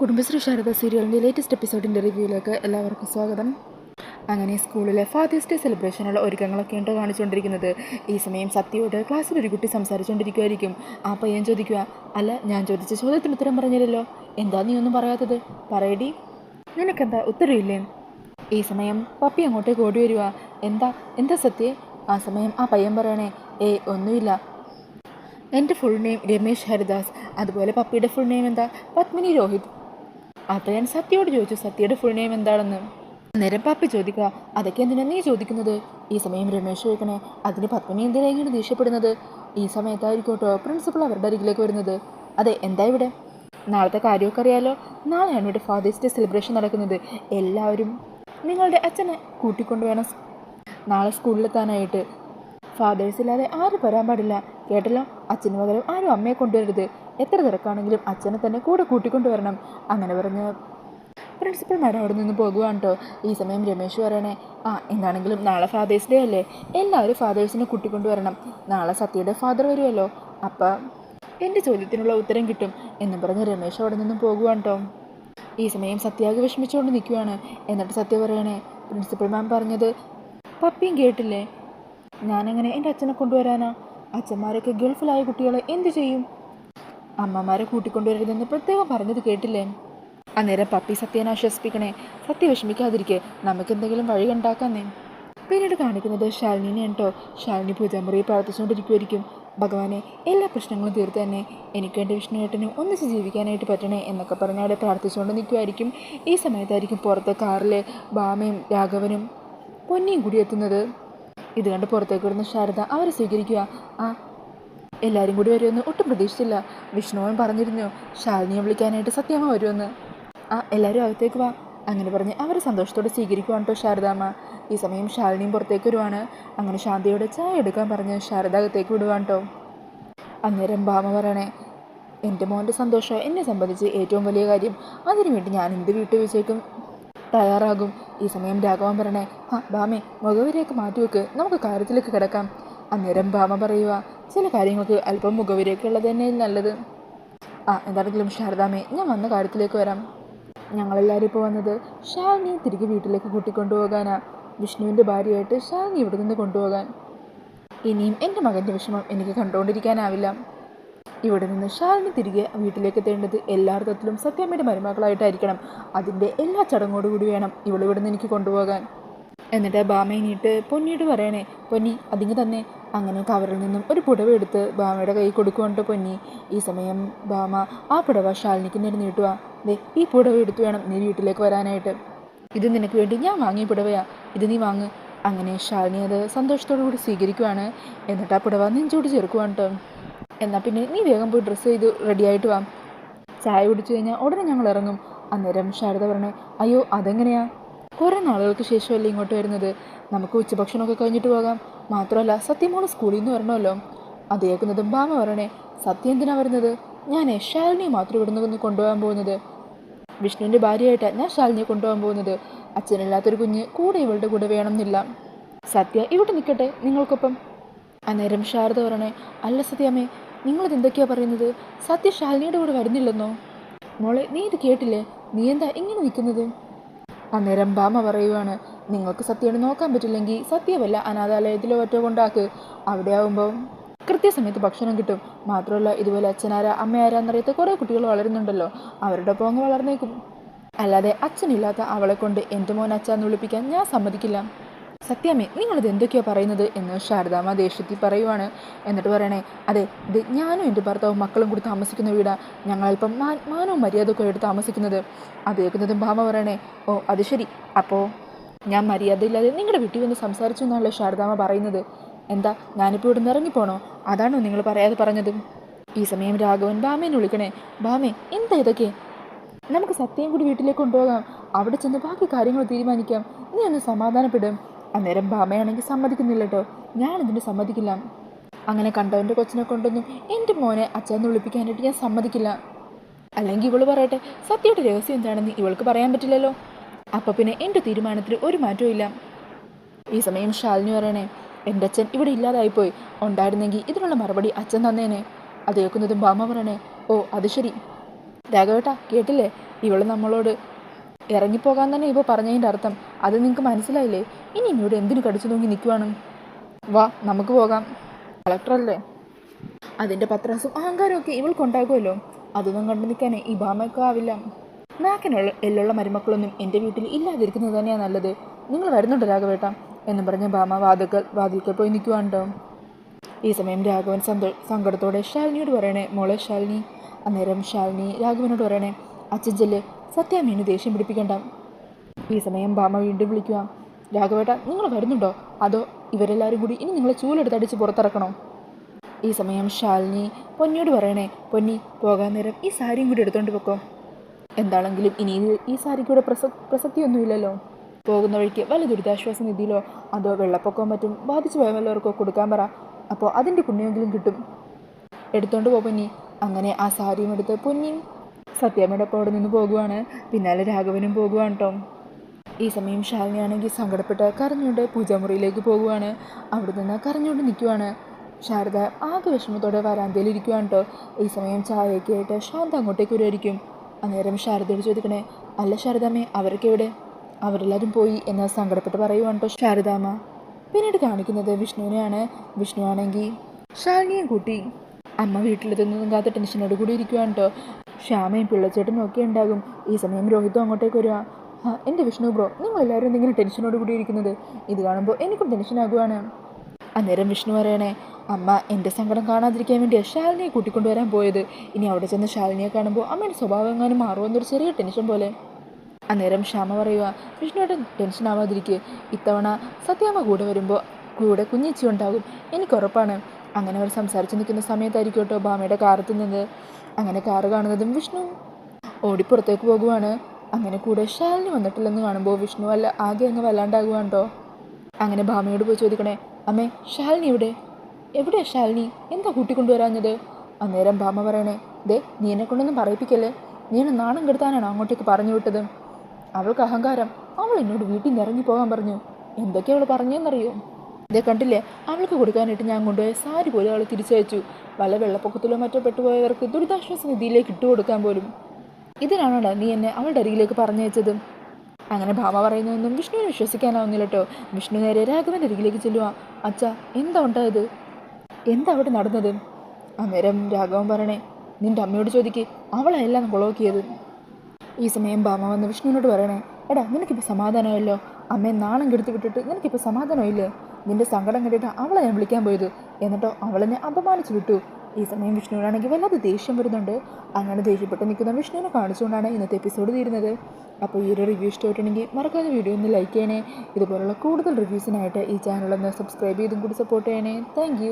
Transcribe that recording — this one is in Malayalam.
കുടുംബശ്രീ ശാരദ സീരിയലിന്റെ ലേറ്റസ്റ്റ് എപ്പിസോഡിന്റെ റിവ്യൂയിലേക്ക് എല്ലാവർക്കും സ്വാഗതം. അങ്ങനെ സ്കൂളിലെ ഫാദേഴ്സ് ഡേ സെലിബ്രേഷനുള്ള ഒരുക്കങ്ങളൊക്കെ ഉണ്ടോ കാണിച്ചുകൊണ്ടിരിക്കുന്നത്. ഈ സമയം സത്യയോട് ക്ലാസ്സിൽ ഒരു കുട്ടി സംസാരിച്ചുകൊണ്ടിരിക്കുമായിരിക്കും ആ പയ്യൻ ചോദിക്കുക അല്ല ഞാൻ ചോദിച്ച ചോദ്യത്തിന് ഉത്തരം പറഞ്ഞില്ലല്ലോ. എന്താ നീ ഒന്നും പറയാത്തത്? പറയടി. നിനക്കെന്താ ഉത്തരവില്ലേ? ഈ സമയം പപ്പി അങ്ങോട്ടേക്ക് ഓടി വരിക എന്താ എന്താ സത്യേ? ആ സമയം ആ പയ്യൻ പറയണേ ഏയ് ഒന്നുമില്ല. എന്റെ ഫുൾ നെയിം രമേശ് ഹരിദാസ്. അതുപോലെ പപ്പിയുടെ ഫുൾ നെയിം എന്താ? പത്മിനി രോഹിത്. അപ്പോൾ ഞാൻ സത്യയോട് ചോദിച്ചു സത്യയുടെ ഫുൾ നെയിം എന്താണെന്ന്. നേരം പപ്പി ചോദിക്കുക അതൊക്കെ എന്തിനാ നീ ചോദിക്കുന്നത്? ഈ സമയം രമേശ് ചോദിക്കണേ അതിന് പത്മിനി എന്തിനാ ദേഷ്യപ്പെടുന്നത്? ഈ സമയത്തായിരിക്കോട്ടോ പ്രിൻസിപ്പൾ അവരുടെ അരികിലേക്ക് വരുന്നത്. അതെ എന്താ ഇവിടെ? നാളത്തെ കാര്യമൊക്കെ അറിയാലോ? നാളെയാണ് ഇവിടെ ഫാദേഴ്സ് ഡേ സെലിബ്രേഷൻ നടക്കുന്നത്. എല്ലാവരും നിങ്ങളുടെ അച്ഛനെ കൂട്ടിക്കൊണ്ട് വേണം നാളെ സ്കൂളിലെത്താനായിട്ട്. ഫാദേഴ്സ് ഇല്ലാതെ ആരും വരാൻ പാടില്ല. കേട്ടല്ലോ? അച്ഛന് പകരം ആരും അമ്മയെ കൊണ്ടുവരരുത്. എത്ര തിരക്കാണെങ്കിലും അച്ഛനെ തന്നെ കൂടെ കൂട്ടിക്കൊണ്ടു വരണം അങ്ങനെ പറഞ്ഞ് പ്രിൻസിപ്പൽ മാഡം അവിടെ നിന്ന് പോകുവാണ് കേട്ടോ ഈ സമയം രമേശ് പറയണേ ആ എന്താണെങ്കിലും നാളെ ഫാദേഴ്സ് ഡേ അല്ലേ? എല്ലാവരും ഫാദേഴ്സിനെ കൂട്ടിക്കൊണ്ടു വരണം നാളെ സത്യയുടെ ഫാദർ വരുമല്ലോ അപ്പം എന്റെ ചോദ്യത്തിനുള്ള ഉത്തരം കിട്ടും എന്ന് പറഞ്ഞ് രമേശ് അവിടെ നിന്നും പോകുവാണ് കേട്ടോ ഈ സമയം സത്യാകെ വിഷമിച്ചുകൊണ്ട് നിൽക്കുവാണ് എന്നിട്ട് സത്യ പറയണേ പ്രിൻസിപ്പൽ മാം പറഞ്ഞത് പപ്പിയും കേട്ടില്ലേ? ഞാനെങ്ങനെ എന്റെ അച്ഛനെ കൊണ്ടുവരാനാ? അച്ഛന്മാരൊക്കെ ഗൾഫിലായ കുട്ടികളെ എന്തു ചെയ്യും? അമ്മമാരെ കൂട്ടിക്കൊണ്ടുവരരുതെന്ന് പ്രത്യേകം പറഞ്ഞത് കേട്ടില്ലേ? അന്നേരം പപ്പി സത്യനെ ആശ്വസിപ്പിക്കണേ. സത്യ വിഷമിക്കാതിരിക്കെ നമുക്ക് എന്തെങ്കിലും വഴി ഉണ്ടാക്കാന്നേ പിന്നീട് കാണിക്കുന്നത് ശാലിനിനെ കേട്ടോ ശാലിനി പൂജാമുറിയിൽ പ്രാർത്ഥിച്ചുകൊണ്ടിരിക്കുമായിരിക്കും ഭഗവാനെ എല്ലാ പ്രശ്നങ്ങളും തീർത്ത് തന്നെ എനിക്ക് എന്റെ വിഷ്ണുവേട്ടനെ ഒന്നിച്ച് ജീവിക്കാനായിട്ട് പറ്റണേ എന്നൊക്കെ പറഞ്ഞ് അവിടെ പ്രാർത്ഥിച്ചുകൊണ്ട് നിൽക്കുമായിരിക്കും ഈ സമയത്തായിരിക്കും പുറത്തെ കാറിലെ ബാമയും രാഘവനും പൊന്നിയും കൂടി എത്തുന്നത്. ഇത് കണ്ട് പുറത്തേക്ക് വരുന്ന ശാരദ അവരെ സ്വീകരിക്കുക. ആ എല്ലാവരും കൂടി വരുമെന്ന് ഒട്ടും പ്രതീക്ഷിച്ചില്ല. വിഷ്ണുവൻ പറഞ്ഞിരുന്നു ശാലിനിയെ വിളിക്കാനായിട്ട് സത്യമ്മ വരുമെന്ന്. ആ എല്ലാവരും അകത്തേക്ക് വാ. അങ്ങനെ പറഞ്ഞ് അവരെ സന്തോഷത്തോടെ സ്വീകരിക്കുവാണ് കേട്ടോ ശാരദാമ്മ. ഈ സമയം ശാലിനിയും പുറത്തേക്ക് വരുവാണ്. അങ്ങനെ ശാന്തിയോടെ ചായ എടുക്കാൻ പറഞ്ഞ് ശാരദ അകത്തേക്ക് വിടുവാണ് കേട്ടോ അന്നേരം ഭാമ പറയണേ എന്റെ മോന്റെ സന്തോഷം എന്നെ സംബന്ധിച്ച് ഏറ്റവും വലിയ കാര്യം അതിനുവേണ്ടി ഞാൻ എന്ത് വീട്ടുവീഴ്ചയ്ക്കും തയ്യാറാകും. ഈ സമയം രാഘവൻ പറയണേ ആ ബാമേ മുഖവരെയൊക്കെ മാറ്റിവെക്ക്. നമുക്ക് കാര്യത്തിലേക്ക് കിടക്കാം. അന്നേരം ഭാമ പറയുക ചില കാര്യങ്ങൾക്ക് അല്പം മുഖവിലേക്കുള്ളത് തന്നെ നല്ലത്. ആ എന്താണെങ്കിലും ശാരദാമേ ഞാൻ വന്ന കാര്യത്തിലേക്ക് വരാം. ഞങ്ങളെല്ലാവരും ഇപ്പോൾ വന്നത് ശാലിനിയെ തിരികെ വീട്ടിലേക്ക് കൂട്ടിക്കൊണ്ടുപോകാനാണ് വിഷ്ണുവിന്റെ ഭാര്യയായിട്ട് ശാലിനി ഇവിടെ നിന്ന് കൊണ്ടുപോകാൻ. ഇനിയും എന്റെ മകന്റെ വിഷമം എനിക്ക് കണ്ടുകൊണ്ടിരിക്കാനാവില്ല. ഇവിടെ നിന്ന് ശാലിനി തിരികെ വീട്ടിലേക്ക് എത്തേണ്ടത് എല്ലാ അർത്ഥത്തിലും സത്യമ്മയുടെ മരുമകളായിട്ടായിരിക്കണം. അതിന്റെ എല്ലാ ചടങ്ങോടുകൂടി വേണം ഇവളിവിടെ നിന്ന് എനിക്ക് കൊണ്ടുപോകാൻ. എന്നിട്ട് ബാമയിനിട്ട് പൊന്നിയോട് പറയണേ പൊന്നി അതിങ്ങ് തന്നെ. അങ്ങനെ കവറിൽ നിന്നും ഒരു പുടവ എടുത്ത് ഭാമയുടെ കൈ കൊടുക്കുകൊണ്ട് പൊന്നി. ഈ സമയം ഭാമ ആ പുടവ ശാലിനിക്ക് നേരെ നീട്ടുക ദേ ഈ പുടവ എടുത്തു വേണം നീ വീട്ടിലേക്ക് വരാനായിട്ട്. ഇത് നിനക്ക് വേണ്ടി ഞാൻ വാങ്ങിയ പുടവയാ. ഇത് നീ വാങ്ങ്. അങ്ങനെ ശാലിനി അത് സന്തോഷത്തോടു കൂടി സ്വീകരിക്കുവാണ്. എന്നിട്ട് ആ പുടവ നെഞ്ചോട് ചേർക്കുവാണ് എന്നാൽ പിന്നെ നീ വേഗം പോയി ഡ്രസ്സ് ചെയ്ത് റെഡിയായിട്ട് വാ. ചായ കുടിച്ചു കഴിഞ്ഞാൽ ഉടനെ ഞങ്ങൾ ഇറങ്ങും. അന്നേരം ശാരദ പറഞ്ഞു അയ്യോ അതെങ്ങനെയാ? കുറേ നാളുകൾക്ക് ശേഷമല്ലേ ഇങ്ങോട്ട് വരുന്നത്. നമുക്ക് ഉച്ചഭക്ഷണമൊക്കെ കഴിഞ്ഞിട്ട് പോകാം. മാത്രമല്ല സത്യമോൾ സ്കൂളിൽ നിന്ന് വരണമല്ലോ. അത് കേൾക്കുന്നതും ബാമ പറയണേ സത്യം എന്തിനാ വരുന്നത്? ഞാൻ ശാലിനിയെ മാത്രം ഇവിടുന്ന് ഒന്ന് കൊണ്ടുപോകാൻ പോകുന്നത്. വിഷ്ണുവിന്റെ ഭാര്യയായിട്ടാണ് ഞാൻ ശാലിനിയെ കൊണ്ടുപോകാൻ പോകുന്നത്. അച്ഛനില്ലാത്തൊരു കുഞ്ഞ് കൂടെ ഇവളുടെ കൂടെ വേണമെന്നില്ല. സത്യ ഇവിടെ നിൽക്കട്ടെ നിങ്ങൾക്കൊപ്പം. അന്നേരം ശാരദ പറയണേ അല്ല സത്യാമ്മേ നിങ്ങളിത് എന്തൊക്കെയാ പറയുന്നത്? സത്യ ശാലിനിയുടെ കൂടെ വരുന്നില്ലെന്നോ? മോളെ നീ ഇത് കേട്ടില്ലേ? നീ എന്താ ഇങ്ങനെ നിൽക്കുന്നത്? അന്നേരം ഭാമ പറയുവാണ് നിങ്ങൾക്ക് സത്യയുടെ നോക്കാൻ പറ്റില്ലെങ്കിൽ സത്യമല്ല അനാഥാലയത്തിലോ ഒറ്റ കൊണ്ടാക്ക്. അവിടെ ആവുമ്പോൾ കൃത്യസമയത്ത് ഭക്ഷണം കിട്ടും. മാത്രമല്ല ഇതുപോലെ അച്ഛനാരാ അമ്മയാരാന്നറിയാത്ത കുറേ കുട്ടികൾ വളരുന്നുണ്ടല്ലോ. അവരുടെ ഒപ്പം അങ്ങ് വളർന്നേക്കും. അല്ലാതെ അച്ഛനില്ലാത്ത അവളെ കൊണ്ട് എന്റെ മോൻ അച്ഛാന്ന് വിളിപ്പിക്കാൻ ഞാൻ സമ്മതിക്കില്ല. സത്യാമ്മേ നിങ്ങളിത് എന്തൊക്കെയാ പറയുന്നത് എന്ന് ശാരദാമ്മ ദേഷ്യത്തിൽ പറയുവാണ്. എന്നിട്ട് പറയണേ അതെ ഇത് ഞാനും എന്റെ ഭർത്താവും മക്കളും കൂടി താമസിക്കുന്ന വീടാണ് ഞങ്ങളൽപ്പം മാ മാനവും മര്യാദയൊക്കെ എടുത്ത് താമസിക്കുന്നത്. അത് കേൾക്കുന്നതും ഭാമ പറയണേ ഓ അത് ശരി. അപ്പോൾ ഞാൻ മര്യാദയില്ലാതെ നിങ്ങളുടെ വീട്ടിൽ വന്ന് സംസാരിച്ചു എന്നാണല്ലോ ശാരദാമ്മ പറയുന്നത്. എന്താ ഞാനിപ്പോൾ ഇവിടെ നിന്ന് ഇറങ്ങിപ്പോണോ? അതാണോ നിങ്ങൾ പറയാതെ പറഞ്ഞത്? ഈ സമയം രാഘവൻ ബാമേനെ വിളിക്കണേ. ബാമേ എന്താ ഇതൊക്കെ? നമുക്ക് സത്യം കൂടി വീട്ടിലേക്ക് കൊണ്ടുപോകാം. അവിടെ ചെന്ന് ബാക്കി കാര്യങ്ങൾ തീരുമാനിക്കാം. നീ ഒന്ന് സമാധാനപ്പെടും. അന്നേരം ഭാമയാണെങ്കിൽ സമ്മതിക്കുന്നില്ല കേട്ടോ ഞാനിതിന് സമ്മതിക്കില്ല. അങ്ങനെ കണ്ടവന്റെ കൊച്ചിനെ കൊണ്ടൊന്നും എന്റെ മോനെ അച്ഛനെ വിളിപ്പിക്കാനായിട്ട് ഞാൻ സമ്മതിക്കില്ല. അല്ലെങ്കിൽ ഇവൾ പറയട്ടെ സത്യയുടെ രഹസ്യം എന്താണെന്ന് ഇവൾക്ക് പറയാൻ പറ്റില്ലല്ലോ. അപ്പോൾ പിന്നെ എന്റെ തീരുമാനത്തിൽ ഒരു മാറ്റവും ഇല്ല. ഈ സമയം ശാലിനി പറയണേ എന്റെ അച്ഛൻ ഇവിടെ ഇല്ലാതായിപ്പോയി. ഉണ്ടായിരുന്നെങ്കിൽ ഇതിനുള്ള മറുപടി അച്ഛൻ തന്നേനെ. അത് കേൾക്കുന്നതും ബാമ പറയണേ ഓ അത് ശരി. രാഘവേട്ടാ കേട്ടില്ലേ? ഇവൾ നമ്മളോട് ഇറങ്ങിപ്പോകാൻ തന്നെ ഇപ്പോൾ പറഞ്ഞതിന്റെ അർത്ഥം. അത് നിങ്ങൾക്ക് മനസ്സിലായില്ലേ? ഇനി എന്നോട് എന്തിനു കടിച്ചു നോക്കി നിൽക്കുവാണ് വാ നമുക്ക് പോകാം. കളക്ടറല്ലേ അതിന്റെ പത്രാസും അഹങ്കാരമൊക്കെ ഇവൾക്കുണ്ടാകുമല്ലോ അതൊന്നും കണ്ടു നിൽക്കാനേ ഈ ഭാമയൊക്കെ ആവില്ല. നാക്കിനുള്ള എല്ലുള്ള മരുമക്കളൊന്നും എന്റെ വീട്ടിൽ ഇല്ലാതിരിക്കുന്നത് തന്നെയാണ് നല്ലത്. നിങ്ങൾ വരുന്നുണ്ട് രാഘവേട്ട? എന്ന് പറഞ്ഞ് ഭാമ വാതിൽക്കൽ വാതിൽക്കൽ പോയി നിൽക്കുവാണ്ടോ? ഈ സമയം രാഘവൻ സന്തോ സങ്കടത്തോടെ ശാലിനിയോട് പറയണേ മോളെ ശാലിനി. അന്നേരം ശാലിനി രാഘവനോട് പറയണേ അച്ഛൻ ചെല്ല് സത്യാമീന് ദേഷ്യം പിടിപ്പിക്കണ്ട. ഈ സമയം ഭാമ വീണ്ടും വിളിക്കുക രാഘവേട്ട നിങ്ങൾ വരുന്നുണ്ടോ? അതോ ഇവരെല്ലാവരും കൂടി ഇനി നിങ്ങളെ ചൂലെടുത്തടിച്ച് പുറത്തിറക്കണോ? ഈ സമയം ശാലിനി പൊന്നിയോട് പറയണേ പൊന്നി പോകാൻ നേരം ഈ സാരിയും കൂടി എടുത്തോണ്ട് പൊക്കോ. എന്താണെങ്കിലും ഇനി ഈ സാരിക്കൂടെ പ്രസ പ്രസക്തിയൊന്നുമില്ലല്ലോ. പോകുന്ന വഴിക്ക് വല്ല ദുരിതാശ്വാസ നിധിയിലോ അതോ വെള്ളപ്പൊക്കോ മറ്റും ബാധിച്ചു പോയവല്ലവർക്കോ കൊടുക്കാൻ പറ. അപ്പോൾ അതിന്റെ പുണ്യമെങ്കിലും കിട്ടും. എടുത്തോണ്ട് പോ പൊന്നി. അങ്ങനെ ആ സാരിയും എടുത്ത് പൊന്നിയും സത്യാമ്മയുടെ ഒപ്പം അവിടെ നിന്ന് പോകുവാണ്. പിന്നാലെ രാഘവനും പോകുവാണ് കേട്ടോ ഈ സമയം ശാലിനിയാണെങ്കിൽ സങ്കടപ്പെട്ട് കരഞ്ഞുകൊണ്ട് പൂജാമുറിയിലേക്ക് പോകുവാണ്. അവിടെ നിന്ന് കരഞ്ഞുകൊണ്ട് നിൽക്കുവാണ്. ശാരദ ആകെ വിഷമത്തോടെ വരാന്തയിലിരിക്കുവാണ് കേട്ടോ ഈ സമയം ചായയൊക്കെ ആയിട്ട് ശാന്ത അങ്ങോട്ടേക്ക് വരുമായിരിക്കും അന്നേരം ശാരദയോട് ചോദിക്കണേ അല്ല ശാരദാമ്മേ അവരൊക്കെ എവിടെ? അവരെല്ലാവരും പോയി എന്ന് സങ്കടപ്പെട്ട് പറയുവാണ് കേട്ടോ ശാരദാമ്മ. പിന്നീട് കാണിക്കുന്നത് വിഷ്ണുവിനെയാണ്. വിഷ്ണു ആണെങ്കിൽ ശാലിനിയും കൂട്ടി അമ്മ വീട്ടിലെത്തുന്നതും കാത്ത ടെൻഷനോട് കൂടി ഇരിക്കുവാണ് കേട്ടോ ശ്യാമയും പിള്ളച്ചേട്ടനും ഒക്കെ ഉണ്ടാകും. ഈ സമയം രോഹിതും അങ്ങോട്ടേക്ക് വരിക എന്റെ വിഷ്ണു ബ്രോ നിങ്ങൾ എല്ലാവരും എന്തെങ്കിലും ടെൻഷനോട് കൂടി ഇരിക്കുന്നത്? ഇത് കാണുമ്പോൾ എനിക്കും ടെൻഷനാകുവാണ്. അന്നേരം വിഷ്ണു പറയണേ അമ്മ എന്റെ സങ്കടം കാണാതിരിക്കാൻ വേണ്ടിയാണ് ശാലിനിയെ കൂട്ടിക്കൊണ്ടുവരാൻ പോയത്. ഇനി അവിടെ ചെന്ന് ശാലിനിയെ കാണുമ്പോൾ അമ്മയുടെ സ്വഭാവം എങ്ങാനും മാറുമെന്നൊരു ചെറിയ ടെൻഷൻ പോലെ. അന്നേരം ക്ഷമ പറയുക വിഷ്ണുവേട്ടൻ ടെൻഷൻ ആവാതിരിക്കുക ഇത്തവണ സത്യാമ്മ കൂടെ വരുമ്പോൾ കൂടെ കുഞ്ഞിച്ചി ഉണ്ടാകും. എനിക്ക് ഉറപ്പാണ്. അങ്ങനെ അവർ സംസാരിച്ച് നിൽക്കുന്ന സമയത്തായിരിക്കും കേട്ടോ ഭാമയുടെ നിന്ന് അങ്ങനെ കാറ് കാണുന്നതും വിഷ്ണു ഓടിപ്പുറത്തേക്ക് പോകുവാണ്. അങ്ങനെ കൂടെ ശാലിനി വന്നിട്ടില്ലെന്ന് കാണുമ്പോൾ വിഷ്ണു അല്ല ആകെ അങ്ങ് വല്ലാണ്ടാകുവാണ് കേട്ടോ അങ്ങനെ ഭാമയോട് പോയി ചോദിക്കണേ അമ്മേ ശാലിനി എവിടെ? എവിടെയാ ശാലിനി? എന്താ കൂട്ടിക്കൊണ്ടുവരാഞ്ഞത് അന്നേരം ഭാമ പറയണേ ദേ നീ എന്നെ കൊണ്ടൊന്നും പറയിപ്പിക്കല്ലേ? നീ എന്നെ നാണം കെടുത്താനാണ് അങ്ങോട്ടേക്ക് പറഞ്ഞു വിട്ടത്? അവൾക്ക് അഹങ്കാരം. അവൾ എന്നോട് വീട്ടിൽ നിന്ന് ഇറങ്ങി പോകാൻ പറഞ്ഞു. എന്തൊക്കെയാ അവൾ പറഞ്ഞെന്നറിയോ ഇതേ കണ്ടില്ലേ? അവൾക്ക് കൊടുക്കാനായിട്ട് ഞാൻ കൊണ്ടുപോയ സാരി പോലും അവൾ തിരിച്ചയച്ചു. പല വെള്ളപ്പൊക്കത്തിലോ മറ്റോ പെട്ടുപോയവർക്ക് ദുരിതാശ്വാസ നിധിയിലേക്ക് ഇട്ടുകൊടുക്കാൻ പോലും. ഇതിനാണോടാ നീ എന്നെ അവളുടെ അരികിലേക്ക് പറഞ്ഞയച്ചത്? അങ്ങനെ ഭാമ പറയുന്നതൊന്നും വിഷ്ണുവിനെ വിശ്വസിക്കാനാവുന്നില്ല കേട്ടോ വിഷ്ണു നേരെ രാഘവന്റെ അരികിലേക്ക് ചെല്ലുക അച്ഛ എന്താ ഉണ്ടായത്? എന്താ അവിടെ നടന്നത്? അന്നേരം രാഘവൻ പറയണേ നിന്റെ അമ്മയോട് ചോദിക്ക് അവളെല്ലാം കൊളോക്കിയത് ഈ സമയം ബാമ വന്ന് വിഷ്ണുവിനോട് പറയണേ എടാ നിനക്കിപ്പോൾ സമാധാനമല്ലോ അമ്മയെ നാണം കെടുത്തി വിട്ടിട്ട് നിനക്കിപ്പോൾ സമാധാനമില്ലേ നിന്റെ സങ്കടം കണ്ടിട്ട് അവളെ ഞാൻ വിളിക്കാൻ പോയത്. എന്നിട്ടോ അവളെന്നെ അപമാനിച്ചു വിട്ടു. ഈ സമയം വിഷ്ണുവിനാണെങ്കിൽ വല്ലാതെ ദേഷ്യം വരുന്നുണ്ട്. അങ്ങനെ ദേഷ്യപ്പെട്ട് നിൽക്കുന്ന വിഷ്ണുവിനെ കാണിച്ചുകൊണ്ടാണ് ഇന്നത്തെ എപ്പിസോഡ് തീരുന്നത്. അപ്പോൾ ഈ ഒരു റിവ്യൂ ഇഷ്ടമായിട്ടുണ്ടെങ്കിൽ മറക്കാതെ വീഡിയോ ഒന്ന് ലൈക്ക് ചെയ്യണേ. ഇതുപോലുള്ള കൂടുതൽ റിവ്യൂസിനായിട്ട് ഈ ചാനലൊന്ന് സബ്സ്ക്രൈബ് ചെയ്തും കൂടി സപ്പോർട്ട് ചെയ്യണേ. താങ്ക്